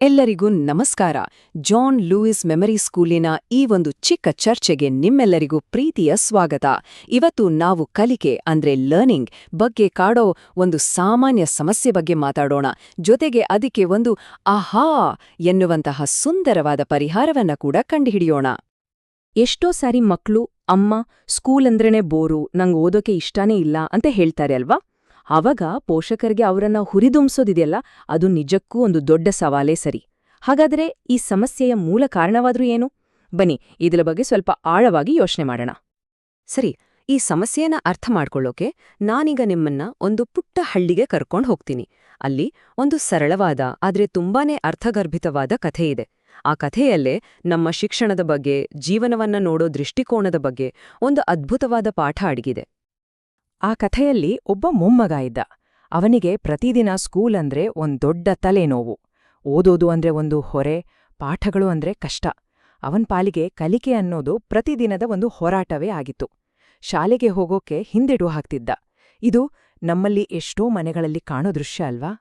ಎಲ್ಲರಿಗೂ ನಮಸ್ಕಾರ. John Louis memory ಸ್ಕೂಲಿನ ಈ ಒಂದು ಚಿಕ್ಕ ಚರ್ಚೆಗೆ ನಿಮ್ಮೆಲ್ಲರಿಗೂ ಪ್ರೀತಿಯ ಸ್ವಾಗತ. ಇವತ್ತು ನಾವು ಕಲಿಕೆ ಅಂದ್ರೆ ಲರ್ನಿಂಗ್ ಬಗ್ಗೆ ಕಾಡೋ ಒಂದು ಸಾಮಾನ್ಯ ಸಮಸ್ಯೆ ಬಗ್ಗೆ ಮಾತಾಡೋಣ. ಜೊತೆಗೆ ಅದಕ್ಕೆ ಒಂದು ಆಹಾ ಎನ್ನುವಂತಹ ಸುಂದರವಾದ ಪರಿಹಾರವನ್ನ ಕೂಡ ಕಂಡುಹಿಡಿಯೋಣ. ಎಷ್ಟೋ ಸಾರಿ ಮಕ್ಕಳು ಅಮ್ಮ, ಸ್ಕೂಲ್ ಅಂದ್ರೇನೆ ಬೋರು, ನಂಗೆ ಓದೋಕೆ ಇಷ್ಟಾನೇ ಇಲ್ಲ ಅಂತ ಹೇಳ್ತಾರೆ ಅಲ್ವಾ? ಆವಾಗ ಪೋಷಕರಿಗೆ ಅವರನ್ನ ಹುರಿದುಂಬಿಸೋದಿದೆಯಲ್ಲ, ಅದು ನಿಜಕ್ಕೂ ಒಂದು ದೊಡ್ಡ ಸವಾಲೇ ಸರಿ. ಹಾಗಾದರೆ ಈ ಸಮಸ್ಯೆಯ ಮೂಲ ಕಾರಣವಾದ್ರೂ ಏನು? ಬನ್ನಿ, ಇದರ ಬಗ್ಗೆ ಸ್ವಲ್ಪ ಆಳವಾಗಿ ಯೋಚನೆ ಮಾಡೋಣ. ಸರಿ, ಈ ಸಮಸ್ಯೆಯನ್ನ ಅರ್ಥ ಮಾಡ್ಕೊಳ್ಳೋಕೆ ನಾನೀಗ ನಿಮ್ಮನ್ನ ಒಂದು ಪುಟ್ಟ ಹಳ್ಳಿಗೆ ಕರ್ಕೊಂಡು ಹೋಗ್ತೀನಿ. ಅಲ್ಲಿ ಒಂದು ಸರಳವಾದ, ಆದ್ರೆ ತುಂಬಾನೇ ಅರ್ಥಗರ್ಭಿತವಾದ ಕಥೆ ಇದೆ. ಆ ಕಥೆಯಲ್ಲೇ ನಮ್ಮ ಶಿಕ್ಷಣದ ಬಗ್ಗೆ, ಜೀವನವನ್ನ ನೋಡೋ ದೃಷ್ಟಿಕೋನದ ಬಗ್ಗೆ ಒಂದು ಅದ್ಭುತವಾದ ಪಾಠ ಅಡಗಿದೆ. ಆ ಕಥೆಯಲ್ಲಿ ಒಬ್ಬ ಮೊಮ್ಮಗ ಇದ್ದ. ಅವನಿಗೆ ಪ್ರತಿದಿನ ಸ್ಕೂಲ್ ಅಂದ್ರೆ ಒಂದ್ ದೊಡ್ಡ ತಲೆನೋವು ಓದೋದು ಅಂದ್ರೆ ಒಂದು ಹೊರೆ, ಪಾಠಗಳು ಅಂದ್ರೆ ಕಷ್ಟ. ಅವನ್ ಪಾಲಿಗೆ ಕಲಿಕೆ ಅನ್ನೋದು ಪ್ರತಿದಿನದ ಒಂದು ಹೋರಾಟವೇ ಆಗಿತ್ತು. ಶಾಲೆಗೆ ಹೋಗೋಕೆ ಹಿಂದೆಡು ಹಾಕ್ತಿದ್ದ. ಇದು ನಮ್ಮಲ್ಲಿ ಎಷ್ಟೋ ಮನೆಗಳಲ್ಲಿ ಕಾಣೋ ದೃಶ್ಯ ಅಲ್ವಾ?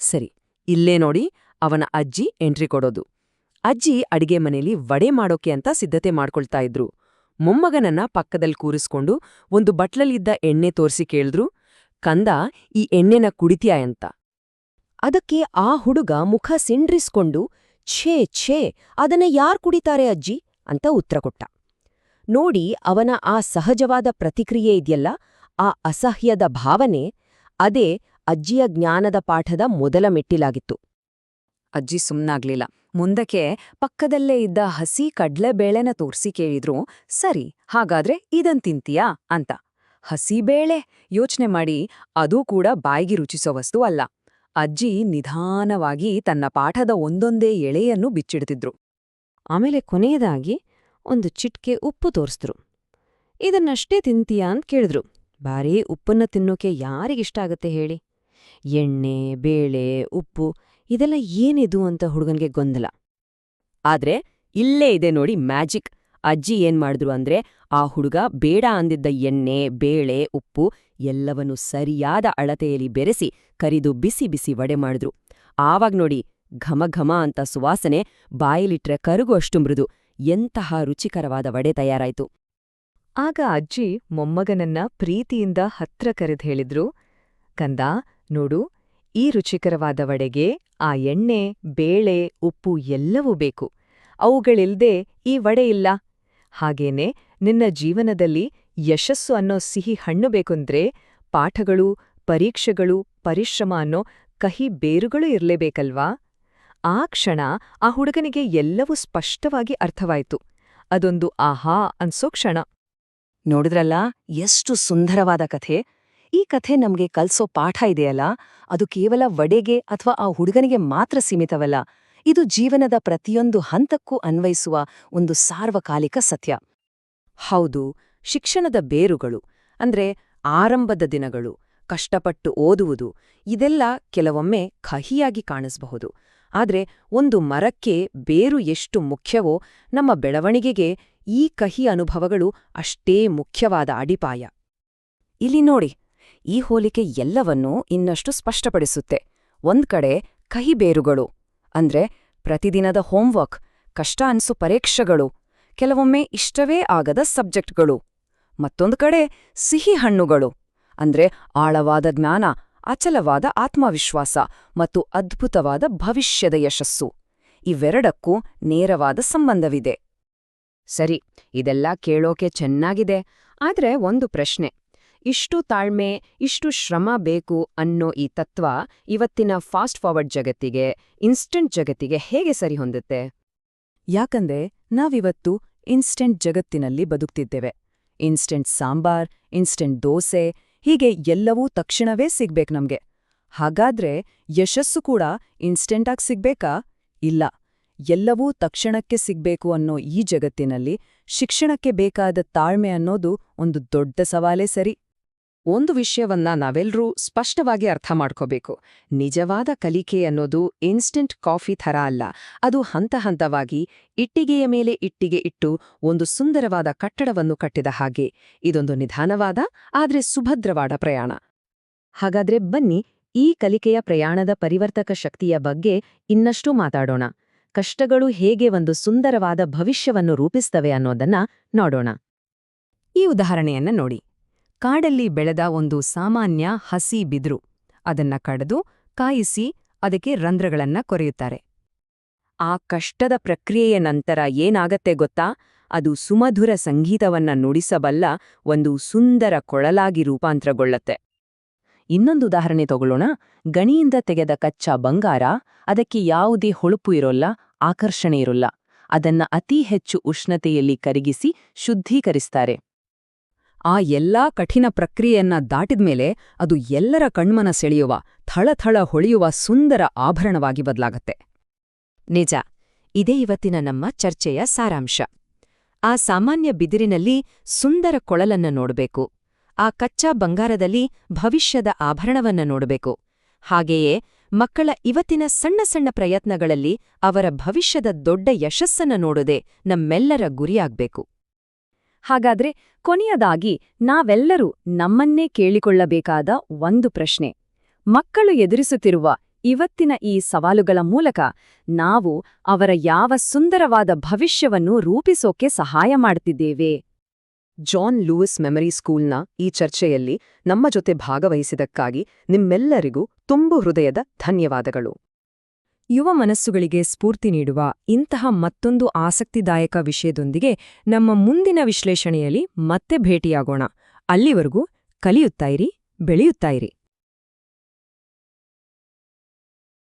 ಸರಿ, ಇಲ್ಲೇ ನೋಡಿ ಅವನ ಅಜ್ಜಿ ಎಂಟ್ರಿ ಕೊಡೋದು. ಅಜ್ಜಿ ಅಡಿಗೆ ಮನೆಯಲ್ಲಿ ವಡೆ ಮಾಡೋಕೆ ಅಂತ ಸಿದ್ಧತೆ ಮಾಡ್ಕೊಳ್ತಾ ಇದ್ರು. ಮೊಮ್ಮಗನನ್ನ ಪಕ್ಕದಲ್ಲಿ ಕೂರಿಸ್ಕೊಂಡು ಒಂದು ಬಟ್ಲಲ್ಲಿದ್ದ ಎಣ್ಣೆ ತೋರಿಸಿ ಕೇಳಿದ್ರು, ಕಂದ, ಈ ಎಣ್ಣೆನ ಕುಡಿತ್ಯಾ ಅಂತ ಅದಕ್ಕೆ ಆ ಹುಡುಗ ಮುಖ ಸಿಂಡ್ರಿಸ್ಕೊಂಡು, ಛೇ ಛೇ, ಅದನ್ನ ಯಾರ್ ಕುಡಿತಾರೆ ಅಜ್ಜಿ? ಅಂತ ಉತ್ತರ ಕೊಟ್ಟ. ನೋಡಿ, ಅವನ ಆ ಸಹಜವಾದ ಪ್ರತಿಕ್ರಿಯೆ ಇದೆಯಲ್ಲ, ಆ ಅಸಹ್ಯದ ಭಾವನೆ, ಅದೇ ಅಜ್ಜಿಯ ಜ್ಞಾನದ ಪಾಠದ ಮೊದಲ ಮೆಟ್ಟಿಲಾಗಿತ್ತು. ಅಜ್ಜಿ ಸುಮ್ನಾಗ್ಲಿಲ್ಲ. ಮುಂದಕ್ಕೆ ಪಕ್ಕದಲ್ಲೇ ಇದ್ದ ಹಸಿ ಕಡ್ಲೆಬೇಳೆನ ತೋರ್ಸಿ ಕೇಳಿದ್ರು, ಸರಿ, ಹಾಗಾದ್ರೆ ಇದನ್ ತಿಂತೀಯಾ? ಅಂತ. ಹಸಿ ಬೇಳೆ? ಯೋಚ್ನೆ ಮಾಡಿ, ಅದೂ ಕೂಡ ಬಾಯಿಗೆ ರುಚಿಸೋ ವಸ್ತು ಅಲ್ಲ. ಅಜ್ಜಿ ನಿಧಾನವಾಗಿ ತನ್ನ ಪಾಠದ ಒಂದೊಂದೇ ಎಳೆಯನ್ನು ಬಿಚ್ಚಿಡ್ತಿದ್ರು. ಆಮೇಲೆ ಕೊನೆಯದಾಗಿ ಒಂದು ಚಿಟ್ಕೆ ಉಪ್ಪು ತೋರಿಸಿದ್ರು. ಇದನ್ನಷ್ಟೇ ತಿಂತೀಯಾ? ಅಂತ ಕೇಳಿದ್ರು. ಬಾರೀ ಉಪ್ಪನ್ನ ತಿನ್ನೋಕೆ ಯಾರಿಗಿಷ್ಟ ಆಗತ್ತೆ ಹೇಳಿ? ಎಣ್ಣೆ, ಬೇಳೆ, ಉಪ್ಪು ಇದೆಲ್ಲ ಏನಿದು ಅಂತ ಹುಡುಗನ್ಗೆ ಗೊಂದಲ. ಆದ್ರೆ ಇಲ್ಲೇ ಇದೆ ನೋಡಿ ಮ್ಯಾಜಿಕ್. ಅಜ್ಜಿ ಏನ್ ಮಾಡಿದ್ರು ಅಂದ್ರೆ ಆ ಹುಡುಗ ಬೇಡ ಅಂದಿದ್ದ ಎಣ್ಣೆ, ಬೇಳೆ, ಉಪ್ಪು ಎಲ್ಲವನ್ನು ಸರಿಯಾದ ಅಳತೆಯಲ್ಲಿ ಬೆರೆಸಿ ಕರಿದು ಬಿಸಿ ಬಿಸಿ ವಡೆ ಮಾಡಿದ್ರು. ಆವಾಗ ನೋಡಿ ಘಮ ಘಮ ಅಂತ ಸುವಾಸನೆ ಬಾಯಿಲಿಟ್ರೆ ಕರುಗು ಅಷ್ಟು ಮೃದು. ಎಂತಹ ರುಚಿಕರವಾದ ವಡೆ ತಯಾರಾಯ್ತು. ಆಗ ಅಜ್ಜಿ ಮೊಮ್ಮಗನನ್ನ ಪ್ರೀತಿಯಿಂದ ಹತ್ರ ಕರೆದು ಹೇಳಿದ್ರು, ಕಂದ, ನೋಡು, ಈ ರುಚಿಕರವಾದ ವಡೆಗೆ ಆ ಎಣ್ಣೆ, ಬೇಳೆ, ಉಪ್ಪು ಎಲ್ಲವೂ ಬೇಕು. ಅವುಗಳಿಲ್ದೆ ಈ ವಡೆ ಇಲ್ಲ. ಹಾಗೇನೆ ನಿನ್ನ ಜೀವನದಲ್ಲಿ ಯಶಸ್ಸು ಅನ್ನೋ ಸಿಹಿ ಹಣ್ಣು ಬೇಕುಂದ್ರೆ ಪಾಠಗಳು, ಪರೀಕ್ಷೆಗಳು, ಪರಿಶ್ರಮ ಅನ್ನೋ ಕಹಿ ಬೇರುಗಳು ಇರಲೇಬೇಕಲ್ವಾ? ಆ ಕ್ಷಣ ಆ ಹುಡುಗನಿಗೆ ಎಲ್ಲವೂ ಸ್ಪಷ್ಟವಾಗಿ ಅರ್ಥವಾಯಿತು. ಅದೊಂದು ಆಹಾ ಅನ್ಸೋ ಕ್ಷಣ. ನೋಡಿದ್ರಲ್ಲ, ಎಷ್ಟು ಸುಂದರವಾದ ಕಥೆ. ಈ ಕಥೆ ನಮ್ಗೆ ಕಲ್ಸೋ ಪಾಠ ಇದೆಯಲ್ಲ? ಅದು ಕೇವಲ ವಡೆಗೆ ಅಥವಾ ಆ ಹುಡುಗನಿಗೆ ಮಾತ್ರ ಸೀಮಿತವಲ್ಲ. ಇದು ಜೀವನದ ಪ್ರತಿಯೊಂದು ಹಂತಕ್ಕೂ ಅನ್ವಯಿಸುವ ಒಂದು ಸಾರ್ವಕಾಲಿಕ ಸತ್ಯ. ಹೌದು, ಶಿಕ್ಷಣದ ಬೇರುಗಳು, ಅಂದ್ರೆ ಆರಂಭದ ದಿನಗಳು, ಕಷ್ಟಪಟ್ಟು ಓದುವುದು, ಇದೆಲ್ಲ ಕೆಲವೊಮ್ಮೆ ಕಹಿಯಾಗಿ ಕಾಣಿಸಬಹುದು. ಆದ್ರೆ ಒಂದು ಮರಕ್ಕೆ ಬೇರು ಎಷ್ಟು ಮುಖ್ಯವೋ, ನಮ್ಮ ಬೆಳವಣಿಗೆಗೆ ಈ ಕಹಿ ಅನುಭವಗಳು ಅಷ್ಟೇ ಮುಖ್ಯವಾದ ಅಡಿಪಾಯ. ಇಲ್ಲಿ ನೋಡಿ ಈ ಹೋಲಿಕೆ ಎಲ್ಲವನ್ನೂ ಇನ್ನಷ್ಟು ಸ್ಪಷ್ಟಪಡಿಸುತ್ತೆ. ಒಂದ್ ಕಡೆ ಕಹಿ ಬೇರುಗಳು ಅಂದ್ರೆ ಪ್ರತಿದಿನದ ಹೋಮ್ವರ್ಕ್, ಕಷ್ಟ ಅನ್ಸು ಪರೀಕ್ಷೆಗಳು, ಕೆಲವೊಮ್ಮೆ ಇಷ್ಟವೇ ಆಗದ ಸಬ್ಜೆಕ್ಟ್ಗಳು. ಮತ್ತೊಂದು ಕಡೆ ಸಿಹಿ ಹಣ್ಣುಗಳು, ಅಂದ್ರೆ ಆಳವಾದ ಜ್ಞಾನ, ಅಚಲವಾದ ಆತ್ಮವಿಶ್ವಾಸ ಮತ್ತು ಅದ್ಭುತವಾದ ಭವಿಷ್ಯದ ಯಶಸ್ಸು. ಇವೆರಡಕ್ಕೂ ನೇರವಾದ ಸಂಬಂಧವಿದೆ. ಸರಿ, ಇದೆಲ್ಲ ಕೇಳೋಕೆ ಚೆನ್ನಾಗಿದೆ. ಆದ್ರೆ ಒಂದು ಪ್ರಶ್ನೆ. ಇಷ್ಟು ತಾಳ್ಮೆ, ಇಷ್ಟು ಶ್ರಮ ಬೇಕು ಅನ್ನೋ ಈ ತತ್ವ ಇವತ್ತಿನ ಫಾಸ್ಟ್ ಫಾರ್ವರ್ಡ್ ಜಗತ್ತಿಗೆ, ಇನ್ಸ್ಟಂಟ್ ಜಗತ್ತಿಗೆ ಹೇಗೆ ಸರಿ ಹೊಂದುತ್ತೆ? ಯಾಕಂದ್ರೆ ನಾವಿವತ್ತು ಇನ್ಸ್ಟೆಂಟ್ ಜಗತ್ತಿನಲ್ಲಿ ಬದುಕ್ತಿದ್ದೇವೆ. ಇನ್ಸ್ಟೆಂಟ್ ಸಾಂಬಾರ್, ಇನ್ಸ್ಟೆಂಟ್ ದೋಸೆ, ಹೀಗೆ ಎಲ್ಲವೂ ತಕ್ಷಣವೇ ಸಿಗ್ಬೇಕು ನಮ್ಗೆ. ಹಾಗಾದ್ರೆ ಯಶಸ್ಸು ಕೂಡ ಇನ್ಸ್ಟೆಂಟಾಗಿ ಸಿಗ್ಬೇಕಾ? ಇಲ್ಲ. ಎಲ್ಲವೂ ತಕ್ಷಣಕ್ಕೆ ಸಿಗ್ಬೇಕು ಅನ್ನೋ ಈ ಜಗತ್ತಿನಲ್ಲಿ ಶಿಕ್ಷಣಕ್ಕೆ ಬೇಕಾದ ತಾಳ್ಮೆ ಅನ್ನೋದು ಒಂದು ದೊಡ್ಡ ಸವಾಲೇ ಸರಿ. ಒಂದು ವಿಷಯವನ್ನ ನಾವೆಲ್ಲರೂ ಸ್ಪಷ್ಟವಾಗಿ ಅರ್ಥ ಮಾಡ್ಕೋಬೇಕು. ನಿಜವಾದ ಕಲಿಕೆ ಅನ್ನೋದು ಇನ್ಸ್ಟೆಂಟ್ ಕಾಫಿ ಥರ ಅಲ್ಲ. ಅದು ಹಂತ ಹಂತವಾಗಿ, ಇಟ್ಟಿಗೆಯ ಮೇಲೆ ಇಟ್ಟಿಗೆ ಇಟ್ಟು ಒಂದು ಸುಂದರವಾದ ಕಟ್ಟಡವನ್ನು ಕಟ್ಟಿದ ಹಾಗೆ. ಇದೊಂದು ನಿಧಾನವಾದ, ಆದರೆ ಸುಭದ್ರವಾದ ಪ್ರಯಾಣ. ಹಾಗಾದ್ರೆ ಬನ್ನಿ, ಈ ಕಲಿಕೆಯ ಪ್ರಯಾಣದ ಪರಿವರ್ತಕ ಶಕ್ತಿಯ ಬಗ್ಗೆ ಇನ್ನಷ್ಟು ಮಾತಾಡೋಣ. ಕಷ್ಟಗಳು ಹೇಗೆ ಒಂದು ಸುಂದರವಾದ ಭವಿಷ್ಯವನ್ನು ರೂಪಿಸ್ತವೆ ಅನ್ನೋದನ್ನ ನೋಡೋಣ. ಈ ಉದಾಹರಣೆಯನ್ನ ನೋಡಿ. ಕಾಡಲ್ಲಿ ಬೆಳೆದ ಒಂದು ಸಾಮಾನ್ಯ ಹಸಿ ಬಿದ್ರು. ಅದನ್ನ ಕಡದು ಕಾಯಿಸಿ ಅದಕ್ಕೆ ರಂಧ್ರಗಳನ್ನ ಕೊರೆಯುತ್ತಾರೆ. ಆ ಕಷ್ಟದ ಪ್ರಕ್ರಿಯೆಯ ನಂತರ ಏನಾಗತ್ತೆ ಗೊತ್ತಾ? ಅದು ಸುಮಧುರ ಸಂಗೀತವನ್ನ ನುಡಿಸಬಲ್ಲ ಒಂದು ಸುಂದರ ಕೊಳಲಾಗಿ ರೂಪಾಂತರಗೊಳ್ಳತ್ತೆ. ಇನ್ನೊಂದು ಉದಾಹರಣೆ ತಗೊಳ್ಳೋಣ. ಗಣಿಯಿಂದ ತೆಗೆದ ಕಚ್ಚಾ ಬಂಗಾರ, ಅದಕ್ಕೆ ಯಾವುದೇ ಹೊಳಪು ಇರೋಲ್ಲ, ಆಕರ್ಷಣೆ ಇರೋಲ್ಲ. ಅದನ್ನ ಅತಿ ಹೆಚ್ಚು ಉಷ್ಣತೆಯಲ್ಲಿ ಕರಗಿಸಿ ಶುದ್ಧೀಕರಿಸ್ತಾರೆ. ಆ ಎಲ್ಲಾ ಕಠಿಣ ಪ್ರಕ್ರಿಯೆಯನ್ನ ದಾಟಿದ್ಮೇಲೆ ಅದು ಎಲ್ಲರ ಕಣ್ಮನ ಸೆಳೆಯುವ, ಥಳಥಳ ಹೊಳೆಯುವ ಸುಂದರ ಆಭರಣವಾಗಿ ಬದಲಾಗತ್ತೆ. ನಿಜ, ಇದೇ ಇವತ್ತಿನ ನಮ್ಮ ಚರ್ಚೆಯ ಸಾರಾಂಶ. ಆ ಸಾಮಾನ್ಯ ಬಿದಿರಿನಲ್ಲಿ ಸುಂದರ ಕೊಳಲನ್ನ ನೋಡಬೇಕು. ಆ ಕಚ್ಚಾ ಬಂಗಾರದಲ್ಲಿ ಭವಿಷ್ಯದ ಆಭರಣವನ್ನ ನೋಡಬೇಕು. ಹಾಗೆಯೇ ಮಕ್ಕಳ ಇವತ್ತಿನ ಸಣ್ಣ ಸಣ್ಣ ಪ್ರಯತ್ನಗಳಲ್ಲಿ ಅವರ ಭವಿಷ್ಯದ ದೊಡ್ಡ ಯಶಸ್ಸನ್ನ ನೋಡೋದೇ ನಮ್ಮೆಲ್ಲರ ಗುರಿಯಾಗ್ಬೇಕು. ಹಾಗಾದ್ರೆ ಕೊನೆಯದಾಗಿ ನಾವೆಲ್ಲರೂ ನಮ್ಮನ್ನೇ ಕೇಳಿಕೊಳ್ಳಬೇಕಾದ ಒಂದು ಪ್ರಶ್ನೆ. ಮಕ್ಕಳು ಎದುರಿಸುತ್ತಿರುವ ಇವತ್ತಿನ ಈ ಸವಾಲುಗಳ ಮೂಲಕ ನಾವು ಅವರ ಯಾವ ಸುಂದರವಾದ ಭವಿಷ್ಯವನ್ನು ರೂಪಿಸೋಕೆ ಸಹಾಯ ಮಾಡ್ತಿದ್ದೇವೆ. ಜಾನ್ ಲೂಯಿಸ್ ಮೆಮರಿ ಸ್ಕೂಲ್ನ ಈ ಚರ್ಚೆಯಲ್ಲಿ ನಮ್ಮ ಜೊತೆ ಭಾಗವಹಿಸಿದಕ್ಕಾಗಿ ನಿಮ್ಮೆಲ್ಲರಿಗೂ ತುಂಬು ಹೃದಯದ ಧನ್ಯವಾದಗಳು. ಯುವ ಮನಸ್ಸುಗಳಿಗೆ ಸ್ಫೂರ್ತಿ ನೀಡುವ ಇಂತಹ ಮತ್ತೊಂದು ಆಸಕ್ತಿದಾಯಕ ವಿಷಯದೊಂದಿಗೆ ನಮ್ಮ ಮುಂದಿನ ವಿಶ್ಲೇಷಣೆಯಲ್ಲಿ ಮತ್ತೆ ಭೇಟಿಯಾಗೋಣ. ಅಲ್ಲಿವರೆಗೂ ಕಲಿಯುತ್ತಾಯಿರಿ ಬೆಳೆಯುತ್ತಾಯಿರಿ